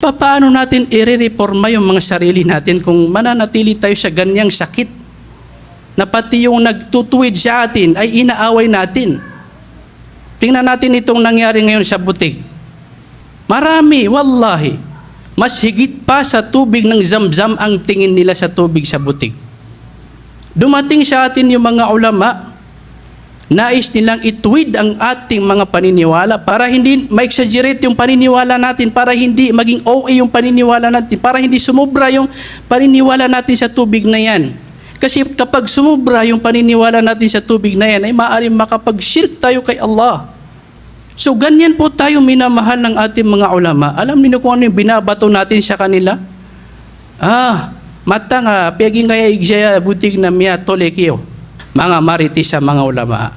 Paano natin i-reforma yung mga sarili natin kung mananatili tayo sa ganyang sakit? Na pati yung nagtutuwid sa atin ay inaaway natin. Tingnan natin itong nangyari ngayon sa butik. Marami, wallahi. Mas higit pa sa tubig ng zamzam ang tingin nila sa tubig sa butik. Dumating sa atin yung mga ulama, nais nilang ituwid ang ating mga paniniwala para hindi ma-exaggerate yung paniniwala natin, para hindi maging OA yung paniniwala natin, para hindi sumubra yung paniniwala natin sa tubig na yan. Kasi kapag sumubra yung paniniwala natin sa tubig na yan, ay maaaring makapag-shirk tayo kay Allah. So ganyan po tayo minamahal ng ating mga ulama. Alam niyo kung ano yung binabato natin sa kanila? Ah, mata nga, piyaging kaya igsiya butig na miya tolekyo. Mga maritis sa mga ulama.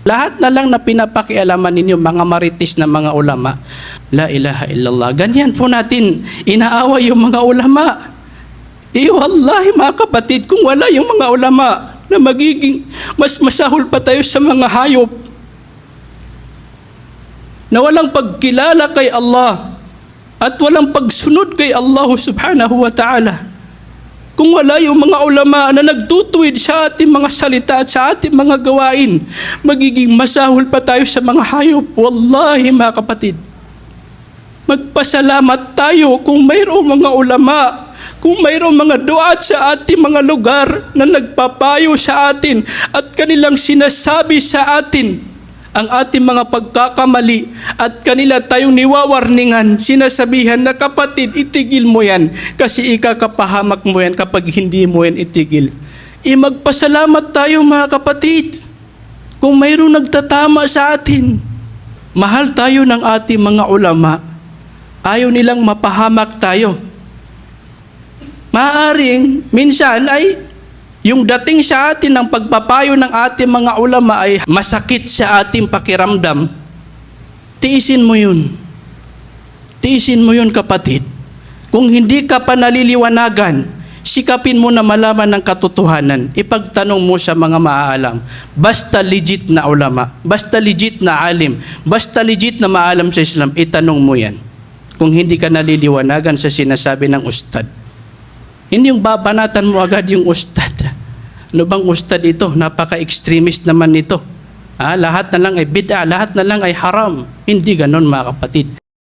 Lahat na lang na pinapakialaman ninyo, mga maritis na mga ulama. La ilaha illallah. Ganyan po natin, inaaway yung mga ulama. Eh, wallahi mga kapatid, kung wala yung mga ulama na magiging mas masahol pa tayo sa mga hayop na walang pagkilala kay Allah at walang pagsunod kay Allah subhanahu wa ta'ala. Kung wala yung mga ulama na nagtutuwid sa ating mga salita at sa ating mga gawain, magiging masahol pa tayo sa mga hayop. Wallahi mga kapatid. Magpasalamat tayo kung mayroong mga ulama, kung mayroong mga duat sa ating mga lugar na nagpapayo sa atin at kanilang sinasabi sa atin ang ating mga pagkakamali at kanila tayong niwawarningan, sinasabihan na kapatid, itigil mo yan kasi ikakapahamak mo yan kapag hindi mo yan itigil. I magpasalamat tayo mga kapatid kung mayroong nagtatama sa atin. Mahal tayo ng ating mga ulama. Ayaw nilang mapahamak tayo. Maaring minsan ay yung dating sa atin ng pagpapayo ng ating mga ulama ay masakit sa ating pakiramdam, tiisin mo yun. Tiisin mo yun kapatid. Kung hindi ka pa naliliwanagan, sikapin mo na malaman ng katotohanan. Ipagtanong mo sa mga maaalam. Basta legit na ulama, basta legit na alim, basta legit na maalam sa Islam, itanong mo yan. Kung hindi ka naliliwanagan sa sinasabi ng ustad. Hindi yung babanatan mo agad yung ustad. Ano bang ustad ito? Napaka-extremist naman nito. Ah, lahat na lang ay bid'a, lahat na lang ay haram. Hindi ganon mga kapatid.